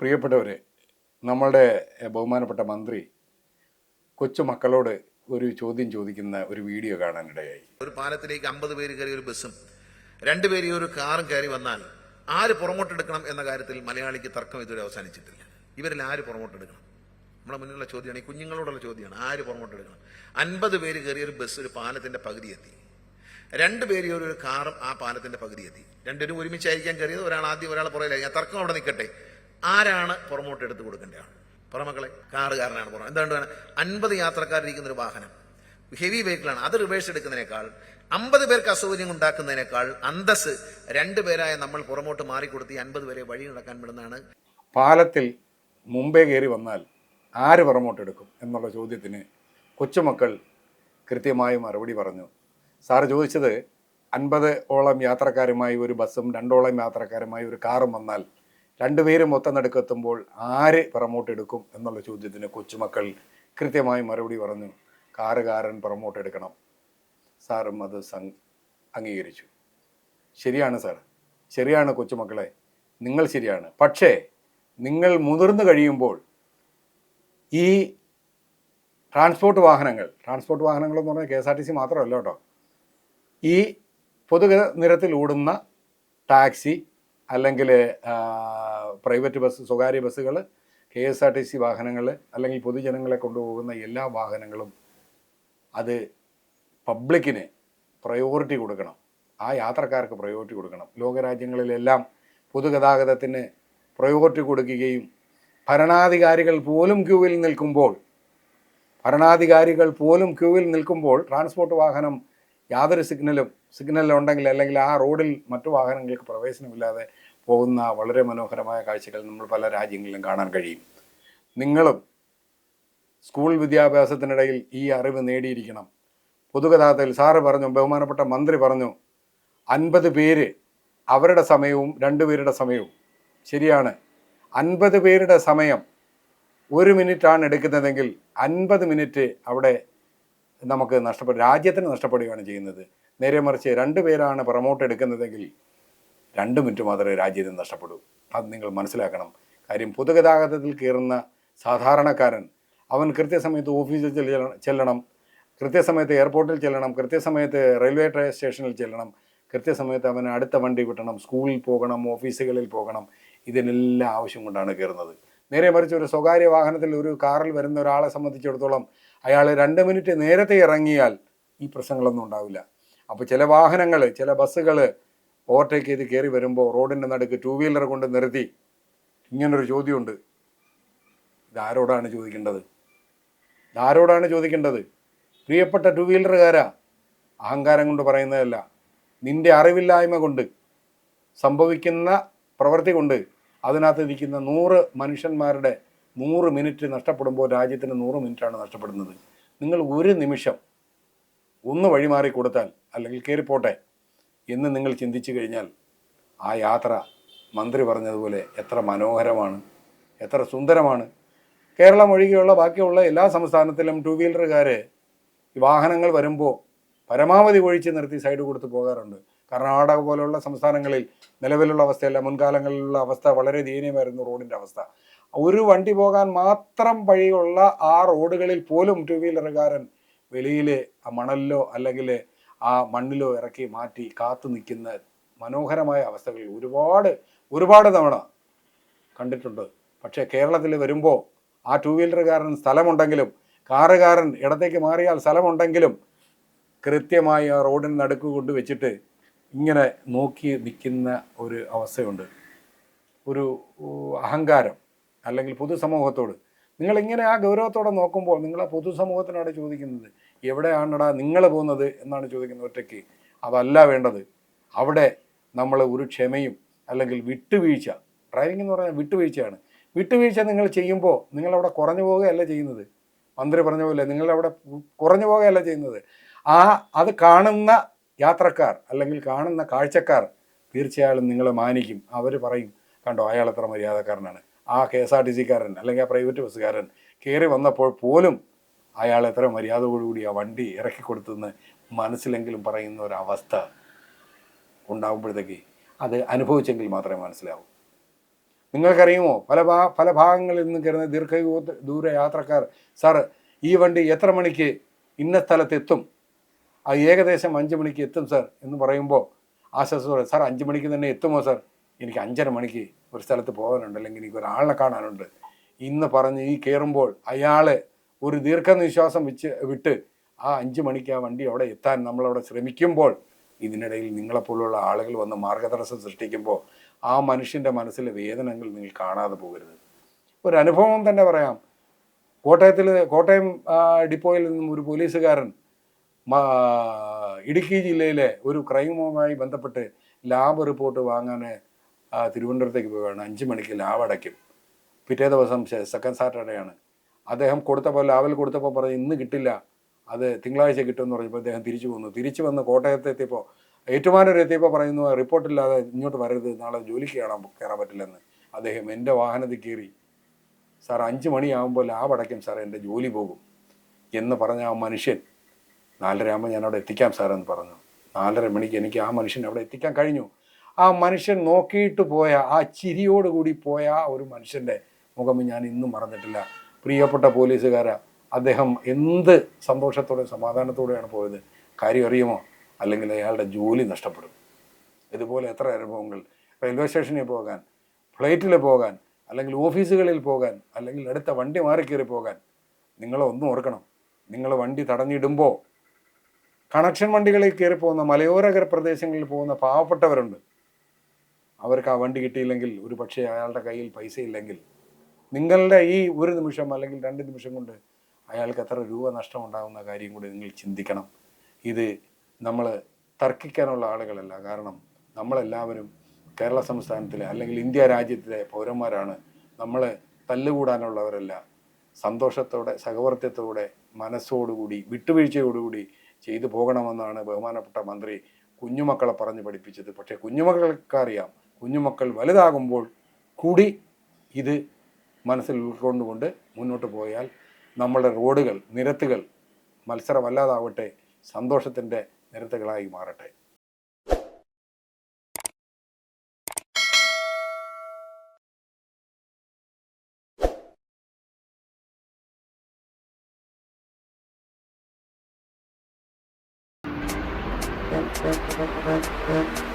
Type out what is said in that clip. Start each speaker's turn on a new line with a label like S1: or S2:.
S1: പ്രിയപ്പെട്ടവരെ നമ്മളുടെ ബഹുമാനപ്പെട്ട മന്ത്രി കൊച്ചു മക്കളോട് ഒരു ചോദ്യം ചോദിക്കുന്ന ഒരു വീഡിയോ കാണാനിടയായി
S2: ഒരു പാലത്തിലേക്ക് അമ്പത് പേര് കയറി ഒരു ബസ്സും രണ്ടുപേര് ഒരു കാറും കയറി വന്നാൽ ആര് പുറമോട്ടെടുക്കണം എന്ന കാര്യത്തിൽ മലയാളിക്ക് തർക്കം ഇതുവരെ അവസാനിച്ചിട്ടില്ല. ഇവരിൽ ആര് പുറമോട്ടെടുക്കണം? നമ്മുടെ മുന്നിലുള്ള ചോദ്യമാണ് ഈ കുഞ്ഞുങ്ങളോടുള്ള ചോദ്യമാണ് ആര് പുറമോട്ടെടുക്കണം? അൻപത് പേര് കയറിയ ഒരു ബസ് ഒരു പാലത്തിന്റെ പകുതി എത്തി. പേര് ഒരു കാറും ആ പാലത്തിന്റെ പകുതി എത്തി. രണ്ടുപേരും ഒരുമിച്ചായിരിക്കാൻ കയറിയത് ഒരാൾ ആദ്യം ഒരാൾ പുറകിലായിരിക്കും. തർക്കം അവിടെ നിൽക്കട്ടെ. ആരാണ് പുറമോട്ട് എടുത്തു കൊടുക്കേണ്ട പുറമക്കളെ കാറുകാരനാണ് പുറം. എന്തുകൊണ്ടാണ് അൻപത് യാത്രക്കാരിരിക്കുന്ന ഒരു വാഹനം. ഹെവി വെഹിക്കിളാണ് അത് റിവേഴ്സ് എടുക്കുന്നതിനേക്കാൾ അമ്പത് പേർക്ക് അസൗകര്യം ഉണ്ടാക്കുന്നതിനേക്കാൾ അന്തസ് രണ്ടുപേരായ നമ്മൾ പുറമോട്ട് മാറിക്കൊടുത്ത് അൻപത് പേരെ വഴി നടക്കാൻ വിടുന്നതാണ്.
S1: പാലത്തിൽ മുമ്പേ കയറി വന്നാൽ ആര് പുറമോട്ടെടുക്കും എന്നുള്ള ചോദ്യത്തിന് കൊച്ചുമക്കൾ കൃത്യമായി മറുപടി പറഞ്ഞു. സാറ് ചോദിച്ചത് അൻപത് ഓളം യാത്രക്കാരുമായി ഒരു ബസ്സും രണ്ടോളം യാത്രക്കാരുമായി ഒരു കാറും വന്നാൽ രണ്ടുപേരും മൊത്തം നടുക്കെത്തുമ്പോൾ ആര് പുറമോട്ടെടുക്കും എന്നുള്ള ചോദ്യത്തിന് കൊച്ചുമക്കൾ കൃത്യമായി മറുപടി പറഞ്ഞു കാറുകാരൻ പുറമോട്ടെടുക്കണം. സാറും അത് അംഗീകരിച്ചു. ശരിയാണ് സാർ ശരിയാണ് കൊച്ചുമക്കളെ. നിങ്ങൾ ശരിയാണ്. പക്ഷേ നിങ്ങൾ മുതിർന്നു കഴിയുമ്പോൾ ഈ ട്രാൻസ്പോർട്ട് വാഹനങ്ങൾ ട്രാൻസ്പോർട്ട് വാഹനങ്ങൾ എന്ന് പറഞ്ഞാൽ K S R T C മാത്രമല്ല കേട്ടോ ഈ പൊതുനിരത്തിൽ ഓടുന്ന ടാക്സി അല്ലെങ്കിൽ പ്രൈവറ്റ് ബസ് സ്വകാര്യ ബസ്സുകൾ K S R T C വാഹനങ്ങൾ അല്ലെങ്കിൽ പൊതുജനങ്ങളെ കൊണ്ടുപോകുന്ന എല്ലാ വാഹനങ്ങളും അത് പബ്ലിക്കിന് പ്രയോറിറ്റി കൊടുക്കണം. ആ യാത്രക്കാർക്ക് പ്രയോറിറ്റി കൊടുക്കണം. ലോകരാജ്യങ്ങളിലെല്ലാം പൊതുഗതാഗതത്തിന് പ്രയോറിറ്റി കൊടുക്കുകയും ഭരണാധികാരികൾ പോലും ക്യൂവിൽ നിൽക്കുമ്പോൾ ഭരണാധികാരികൾ പോലും ക്യൂവിൽ നിൽക്കുമ്പോൾ ട്രാൻസ്പോർട്ട് വാഹനം യാതൊരു സിഗ്നലും സിഗ്നൽ ഉണ്ടെങ്കിൽ അല്ലെങ്കിൽ ആ റോഡിൽ മറ്റു വാഹനങ്ങൾക്ക് പ്രവേശനമില്ലാതെ പോകുന്ന വളരെ മനോഹരമായ കാഴ്ചകൾ നമ്മൾ പല രാജ്യങ്ങളിലും കാണാൻ കഴിയും. നിങ്ങളും സ്കൂൾ വിദ്യാഭ്യാസത്തിനിടയിൽ ഈ അറിവ് നേടിയിരിക്കണം. പൊതുഗതാഗതത്തിൽ സാറ് പറഞ്ഞു ബഹുമാനപ്പെട്ട മന്ത്രി പറഞ്ഞു അൻപത് പേര് അവരുടെ സമയവും രണ്ടുപേരുടെ സമയവും. ശരിയാണ്. അൻപത് പേരുടെ സമയം ഒരു മിനിറ്റാണ് എടുക്കുന്നതെങ്കിൽ അൻപത് മിനിറ്റ് അവിടെ നമുക്ക് നഷ്ടപ്പെടും രാജ്യത്തിന് നഷ്ടപ്പെടുകയാണ് ചെയ്യുന്നത്. നേരെ മറിച്ച് രണ്ട് പേരാണ് പ്രൊമോട്ട് എടുക്കുന്നതെങ്കിൽ രണ്ട് മിനിറ്റ് മാത്രമേ രാജ്യത്തിന് നഷ്ടപ്പെടൂ. അത് നിങ്ങൾ മനസ്സിലാക്കണം. കാര്യം പൊതുഗതാഗതത്തിൽ കയറുന്ന സാധാരണക്കാരൻ അവൻ കൃത്യസമയത്ത് ഓഫീസിൽ ചെല്ലണം കൃത്യസമയത്ത് എയർപോർട്ടിൽ ചെല്ലണം കൃത്യസമയത്ത് റെയിൽവേ സ്റ്റേഷനിൽ ചെല്ലണം കൃത്യസമയത്ത് അവന് അടുത്ത വണ്ടി വിട്ടണം സ്കൂളിൽ പോകണം ഓഫീസുകളിൽ പോകണം ഇതിനെല്ലാം ആവശ്യം കൊണ്ടാണ് കയറുന്നത്. നേരെ മറിച്ച് ഒരു സ്വകാര്യ വാഹനത്തിൽ ഒരു കാറിൽ വരുന്ന ഒരാളെ സംബന്ധിച്ചിടത്തോളം അയാൾ രണ്ട് മിനിറ്റ് നേരത്തെ ഇറങ്ങിയാൽ ഈ പ്രശ്നങ്ങളൊന്നും ഉണ്ടാവില്ല. അപ്പോൾ ചില വാഹനങ്ങൾ ചില ബസ്സുകൾ ഓവർടേക്ക് ചെയ്ത് കയറി വരുമ്പോൾ റോഡിന്റെ നടുക്ക് ടൂ വീലർ കൊണ്ട് നിർത്തി. ഇങ്ങനൊരു ചോദ്യമുണ്ട്. ഇതാരോടാണ് ചോദിക്കേണ്ടത്? ഇതാരോടാണ് ചോദിക്കേണ്ടത്? പ്രിയപ്പെട്ട ടൂ വീലറുകാരാ അഹങ്കാരം കൊണ്ട് പറയുന്നതല്ല. നിന്റെ അറിവില്ലായ്മ കൊണ്ട് സംഭവിക്കുന്ന പ്രവൃത്തി കൊണ്ട് അതിനകത്ത് ഇരിക്കുന്ന നൂറ് മനുഷ്യന്മാരുടെ നൂറ് മിനിറ്റ് നഷ്ടപ്പെടുമ്പോൾ രാജ്യത്തിന് നൂറ് മിനിറ്റാണ് നഷ്ടപ്പെടുന്നത്. നിങ്ങൾ ഒരു നിമിഷം ഒന്ന് വഴിമാറി കൊടുത്താൽ അല്ലെങ്കിൽ കയറിപ്പോട്ടെ എന്ന് നിങ്ങൾ ചിന്തിച്ചു കഴിഞ്ഞാൽ ആ യാത്ര മന്ത്രി പറഞ്ഞതുപോലെ എത്ര മനോഹരമാണ് എത്ര സുന്ദരമാണ്. കേരളം ഒഴികെയുള്ള ബാക്കിയുള്ള എല്ലാ സംസ്ഥാനത്തിലും ടു വീലറുകാർ വാഹനങ്ങൾ വരുമ്പോൾ പരമാവധി ഒഴിച്ച് നിർത്തി സൈഡ് കൊടുത്ത് പോകാറുണ്ട്. കർണാടക പോലുള്ള സംസ്ഥാനങ്ങളിൽ നിലവിലുള്ള അവസ്ഥയല്ല മുൻകാലങ്ങളിലുള്ള അവസ്ഥ വളരെ ദയനീയമായിരുന്നു റോഡിന്റെ അവസ്ഥ. ഒരു വണ്ടി പോകാൻ മാത്രം വഴിയുള്ള ആ റോഡുകളിൽ പോലും ടു വീലറുകാരൻ വെളിയിൽ ആ മണലിലോ അല്ലെങ്കിൽ ആ മണ്ണിലോ ഇറക്കി മാറ്റി കാത്തു നിൽക്കുന്ന മനോഹരമായ അവസ്ഥകൾ ഒരുപാട് ഒരുപാട് തവണ കണ്ടിട്ടുണ്ട്. പക്ഷേ കേരളത്തിൽ വരുമ്പോൾ ആ ടു വീലറുകാരൻ സ്ഥലമുണ്ടെങ്കിലും കാറുകാരൻ ഇടത്തേക്ക് മാറിയാൽ സ്ഥലമുണ്ടെങ്കിലും കൃത്യമായി ആ റോഡിന് നടുക്ക് കൊണ്ട് വെച്ചിട്ട് ഇങ്ങനെ നോക്കി നിൽക്കുന്ന ഒരു അവസ്ഥയുണ്ട്. ഒരു അഹങ്കാരം അല്ലെങ്കിൽ പൊതുസമൂഹത്തോട്. നിങ്ങൾ ഇങ്ങനെ ആ ഗൗരവത്തോടെ നോക്കുമ്പോൾ നിങ്ങൾ ആ പൊതുസമൂഹത്തിനോട് ചോദിക്കുന്നത് എവിടെയാണടാ നിങ്ങൾ പോകുന്നത്? എന്നാണ് ചോദിക്കുന്നത് ഒറ്റയ്ക്ക്. അതല്ല വേണ്ടത്. അവിടെ നമ്മൾ ഒരു ക്ഷമയും അല്ലെങ്കിൽ വിട്ടുവീഴ്ച ഡ്രൈവിംഗ് എന്ന് പറഞ്ഞാൽ വിട്ടുവീഴ്ചയാണ്. വിട്ടുവീഴ്ച നിങ്ങൾ ചെയ്യുമ്പോൾ നിങ്ങളവിടെ കുറഞ്ഞു പോവുകയല്ല ചെയ്യുന്നത്. മന്ത്രി പറഞ്ഞ പോലെ നിങ്ങളവിടെ കുറഞ്ഞു പോവുകയല്ല ചെയ്യുന്നത്. ആ അത് കാണുന്ന യാത്രക്കാർ അല്ലെങ്കിൽ കാണുന്ന കാഴ്ചക്കാർ തീർച്ചയായും നിങ്ങളെ മാനിക്കും. അവർ പറയും കണ്ടോ അയാൾ എത്ര മര്യാദക്കാരനാണ്. ആ കെ എസ് ആർ ടി സിക്കാരൻ അല്ലെങ്കിൽ ആ പ്രൈവറ്റ് ബസ്സുകാരൻ കയറി വന്നപ്പോൾ പോലും അയാൾ എത്ര മര്യാദയോടുകൂടി ആ വണ്ടി ഇറക്കി കൊടുത്തെന്ന് മനസ്സിലെങ്കിലും പറയുന്ന ഒരവസ്ഥ ഉണ്ടാകുമ്പോഴത്തേക്ക് അത് അനുഭവിച്ചെങ്കിൽ മാത്രമേ മനസ്സിലാവൂ. നിങ്ങൾക്കറിയുമോ പല ഭാ പല ഭാഗങ്ങളിൽ നിന്ന് കയറുന്ന ദീർഘ ദൂര യാത്രക്കാർ സാർ ഈ വണ്ടി എത്ര മണിക്ക് ഇന്ന സ്ഥലത്ത് എത്തും ആ ഏകദേശം അഞ്ച് മണിക്ക് എത്തും സാർ എന്ന് പറയുമ്പോൾ ആശ്വാസം പറയും സാർ അഞ്ച് മണിക്ക് തന്നെ എത്തുമോ സാർ? എനിക്ക് അഞ്ചര മണിക്ക് ഒരു സ്ഥലത്ത് പോകാനുണ്ട് അല്ലെങ്കിൽ എനിക്ക് ഒരാളെ കാണാനുണ്ട്. ഇന്ന് പറഞ്ഞ് ഈ കയറുമ്പോൾ അയാളെ ഒരു ദീർഘനിശ്വാസം വെച്ച് വിട്ട് ആ അഞ്ച് മണിക്ക് ആ വണ്ടി അവിടെ എത്താൻ നമ്മളവിടെ ശ്രമിക്കുമ്പോൾ ഇതിനിടയിൽ നിങ്ങളെപ്പോലുള്ള ആളുകൾ വന്ന് മാർഗതടസ്സം സൃഷ്ടിക്കുമ്പോൾ ആ മനുഷ്യന്റെ മനസ്സിലെ വേദനകൾ നിങ്ങൾ കാണാതെ പോകരുത്. ഒരു അനുഭവം തന്നെ പറയാം. കോട്ടയത്തിൽ കോട്ടയം ഡിപ്പോയിൽ നിന്നും ഒരു പോലീസുകാരൻ ഇടുക്കി ജില്ലയിലെ ഒരു ക്രൈമുമായി ബന്ധപ്പെട്ട് ലാബ് റിപ്പോർട്ട് വാങ്ങാൻ തിരുവനന്തപുരത്തേക്ക് പോവുകയാണ്. അഞ്ച് മണിക്ക് ലാബ് അടയ്ക്കും. പിറ്റേ ദിവസം സെക്കൻഡ് സാറ്റർഡേ ആണ്. അദ്ദേഹം കൊടുത്തപ്പോൾ ലാബിൽ കൊടുത്തപ്പോൾ പറഞ്ഞു ഇന്ന് കിട്ടില്ല. അത് തിങ്കളാഴ്ച കിട്ടുമെന്ന് പറഞ്ഞപ്പോൾ അദ്ദേഹം തിരിച്ചു വന്നു. തിരിച്ചു വന്ന് കോട്ടയത്ത് എത്തിയപ്പോൾ ഏറ്റുമാനൂർ എത്തിയപ്പോൾ പറയുന്നു റിപ്പോർട്ടില്ലാതെ ഇങ്ങോട്ട് വരരുത്. നാളെ ജോലിക്ക് കാണാൻ കയറാൻ പറ്റില്ലെന്ന്. അദ്ദേഹം എന്റെ വാഹനത്തിൽ കയറി. സാർ അഞ്ച് മണിയാകുമ്പോൾ ലാബ് അടയ്ക്കും. സാർ എന്റെ ജോലി പോകും. എന്ന് പറഞ്ഞ ആ മനുഷ്യൻ നാലര ആകുമ്പോൾ ഞാൻ അവിടെ എത്തിക്കാം സാറെന്ന് പറഞ്ഞു. നാലര മണിക്ക് എനിക്ക് ആ മനുഷ്യൻ അവിടെ എത്തിക്കാൻ കഴിഞ്ഞു. ആ മനുഷ്യൻ നോക്കിയിട്ട് പോയ ആ ചിരിയോടുകൂടി പോയ ആ ഒരു മനുഷ്യന്റെ മുഖം ഞാൻ ഇന്നും മറന്നിട്ടില്ല. പ്രിയപ്പെട്ട പോലീസുകാര അദ്ദേഹം എന്ത് സന്തോഷത്തോടെ സമാധാനത്തോടെയാണ് പോയത്? കാര്യം അറിയുമോ? അല്ലെങ്കിൽ അയാളുടെ ജോലി നഷ്ടപ്പെടും. ഇതുപോലെ എത്ര അനുഭവങ്ങൾ. റെയിൽവേ സ്റ്റേഷനിൽ പോകാൻ ഫ്ലൈറ്റിൽ പോകാൻ അല്ലെങ്കിൽ ഓഫീസുകളിൽ പോകാൻ അല്ലെങ്കിൽ അടുത്ത വണ്ടി മാറി കയറി പോകാൻ. നിങ്ങൾ ഒന്നും ഓർക്കണം. നിങ്ങൾ വണ്ടി തടഞ്ഞിടുമ്പോൾ കണക്ഷൻ വണ്ടികളിൽ കയറി പോകുന്ന മലയോര പ്രദേശങ്ങളിൽ പോകുന്ന പാവപ്പെട്ടവരുണ്ട്. അവർക്ക് ആ വണ്ടി കിട്ടിയില്ലെങ്കിൽ ഒരു പക്ഷേ അയാളുടെ കയ്യിൽ പൈസ ഇല്ലെങ്കിൽ നിങ്ങളുടെ ഈ ഒരു നിമിഷം അല്ലെങ്കിൽ രണ്ട് നിമിഷം കൊണ്ട് അയാൾക്ക് എത്ര രൂപ നഷ്ടമുണ്ടാകുന്ന കാര്യം കൂടി നിങ്ങൾ ചിന്തിക്കണം. ഇത് നമ്മൾ തർക്കിക്കാനുള്ള ആളുകളല്ല. കാരണം നമ്മളെല്ലാവരും കേരള സംസ്ഥാനത്തിലെ അല്ലെങ്കിൽ ഇന്ത്യ രാജ്യത്തിലെ പൗരന്മാരാണ്. നമ്മൾ തല്ലുകൂടാനുള്ളവരല്ല. സന്തോഷത്തോടെ സഹവർത്തിയത്തോടെ മനസ്സോടുകൂടി വിട്ടുവീഴ്ചയോടുകൂടി ചെയ്തു പോകണമെന്നാണ് ബഹുമാനപ്പെട്ട മന്ത്രി കുഞ്ഞുമക്കളെ പറഞ്ഞ് പഠിപ്പിച്ചത്. പക്ഷേ കുഞ്ഞുമക്കൾക്കറിയാം കുഞ്ഞുമക്കൾ വലുതാകുമ്പോൾ കൂടി ഇത് മനസ്സിൽ ഉൾക്കൊണ്ടുകൊണ്ട് മുന്നോട്ട് പോയാൽ നമ്മളുടെ റോഡുകൾ നിരത്തുകൾ മത്സരമല്ലാതാവട്ടെ സന്തോഷത്തിന്റെ നിരത്തുകളായി മാറട്ടെ.
S3: Thank you.